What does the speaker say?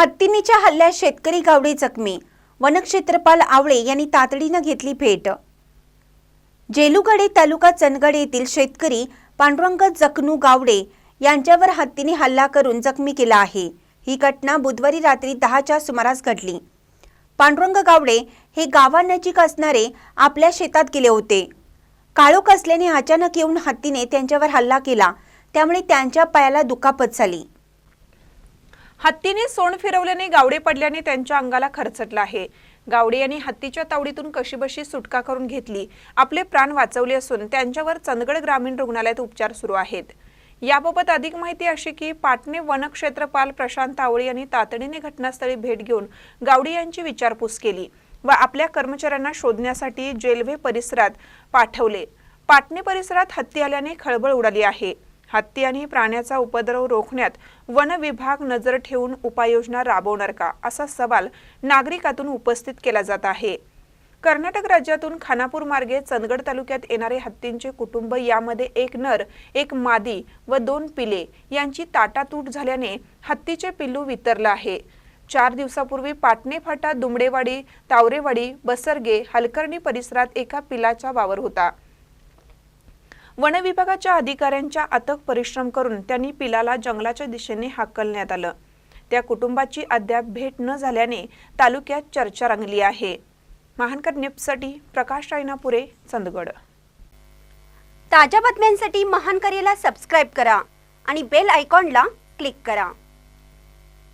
हत्तीनीच्या हल्ल्यात शेतकरी गावडे जखमी. वनक्षेत्रपाल आवळे यांनी तातडीनं घेतली भेट. जेलुगडे तालुका चंदगड येथील शेतकरी पांडुरंग जखनू गावडे यांच्यावर हत्तीने हल्ला करून जखमी केला आहे. ही घटना बुधवारी रात्री दहाच्या सुमारास घडली. पांडुरंग गावडे हे गावानजीक असणारे आपल्या शेतात गेले होते. काळोख असल्याने अचानक येऊन हत्तीने त्यांच्यावर हल्ला केला. त्यामुळे त्यांच्या पायाला दुखापत झाली. हत्तीने सोंड फिरवल्याने गावडे पडल्याने त्यांच्या अंगाला खरचटला आहे. गावडे यांनी हत्तीच्या तावडीतून कशीबशी सुटका करून घेतली. आपले प्राण वाचवले असून त्यांच्यावर चंदगड ग्रामीण रुग्णालयात उपचार सुरू आहेत. याबाबत अधिक माहिती अशी की पाटणे वनक्षेत्रपाल प्रशांत आवळे यांनी तातडीने घटनास्थळी भेट घेऊन गावडे यांची विचारपूस केली व आपल्या कर्मचाऱ्यांना शोधण्यासाठी जेलवे परिसरात पाठवले. पाटणे परिसरात हत्ती आल्याने खळबळ उडाली आहे. हत्ती आणि प्राण्याचा उपद्रव रोखण्यात वन विभाग नजर ठेवून उपाययोजना राबवणार का असा सवाल नागरिकातून उपस्थित केला जात आहे. कर्नाटक राज्यातून खानापूर मार्गे चंदगड तालुक्यात येणारे हत्तींचे कुटुंब यामध्ये एक नर एक मादी व दोन पिले यांची ताटातूट झाल्याने हत्तीचे पिल्लू वितरलं आहे. चार दिवसापूर्वी पाटणे फाटा दुमडेवाडी तावरेवाडी बसरगे हलकर्णी परिसरात एका पिलाचा वावर होता. वनविभागाच्या अधिकाऱ्यांच्या अथक परिश्रम करून त्यांनी पिलाला जंगलाच्या दिशेने हाकलण्यात आलं. त्या कुटुंबाची अद्याप भेट न झाल्याने तालुक्यात चर्चा रंगली आहे. महानकर न्यूजसाठी प्रकाश रायनापुरे चंदगड. ताज्या बातम्यांसाठी महानकरेला सबस्क्राईब करा आणि बेल आयकॉनला क्लिक करा.